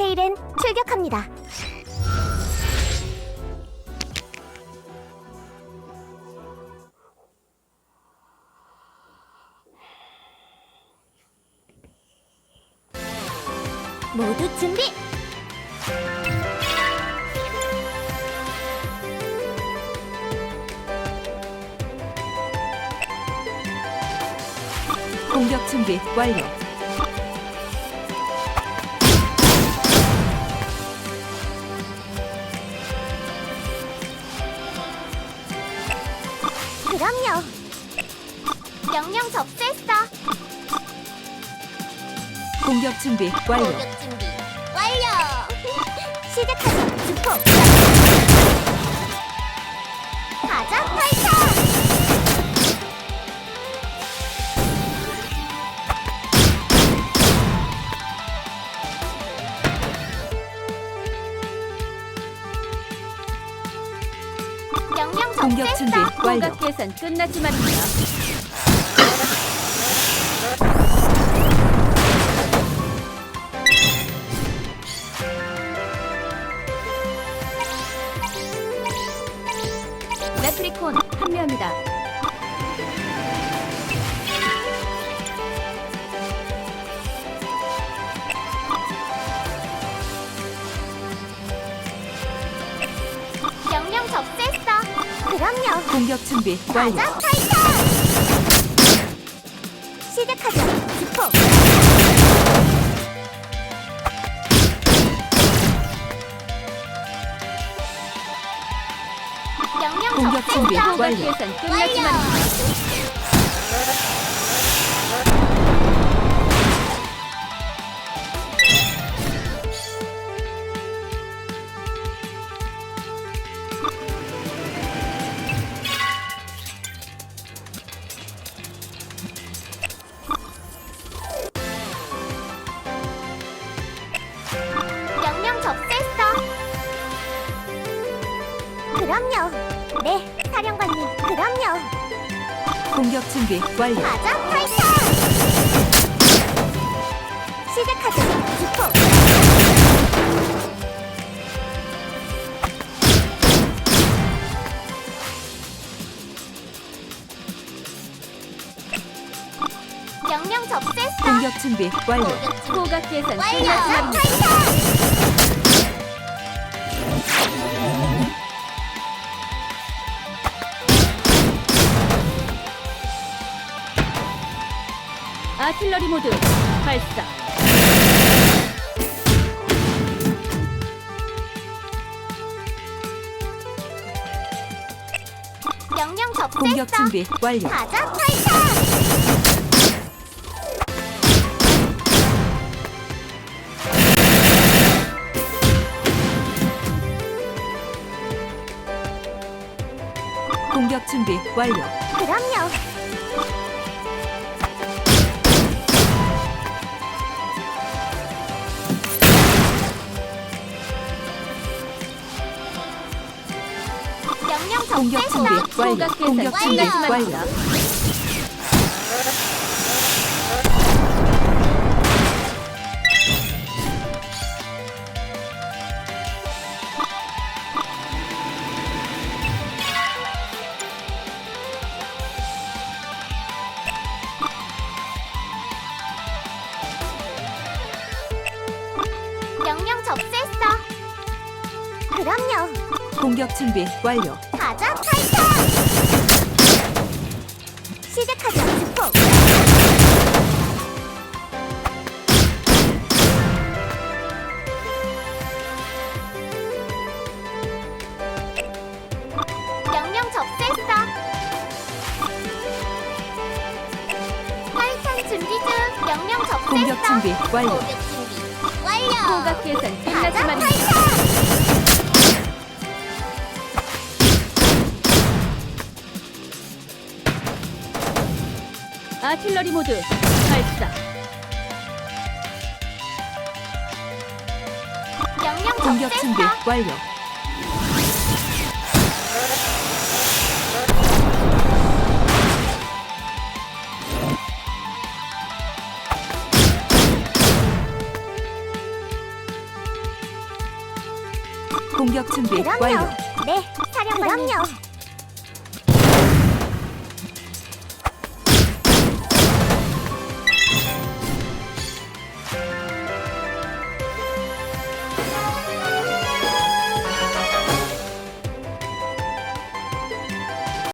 테일은 출격합니다. 모두 준비! 공격 준비 완료. 그럼요. 명령 접수했어. 공격 준비 완료. 공격 준비 완료. 시작하자. 주포. 명령 공격 준비. 완료. 공각 계산 끝났지 말입니다. 레프리콘 합류합니다. 공격 준비 완료. 가자 파이터. 시작하자. 명령 공격 준비 완료. 완료. 그럼요. 네, 사령관님. 그럼요. 공격 준비 완료. 가자 파이터. 시작하자. 주포. 명령 접수했어. 공격 준비 완료. 공각 계산 완료. 말입니다. 파이터. 아틀러리 모드 발사. 명령 접수했어. 공격 준비 완료. 가자 파이터. 공격 준비 완료. 그럼요. 명령 공격. 완료. 공격 끝났지 완료. 완료. 말입니다. 명령 접수했어. 그럼요. 공격 준비 완료. 가자 파이터. 시작하자. 주포. 명령 접수했어. 파이탄 준비 중. 명령 접수했어. 공격 준비 완료. 공격 준비 완료. 공각 계산 끝났지 가자 말입니다. 아틀러리 모드 발사. 명령 공격 준비. 완료. 공격 준비 완료. 그럼요. 네, 사령관님. 그럼요.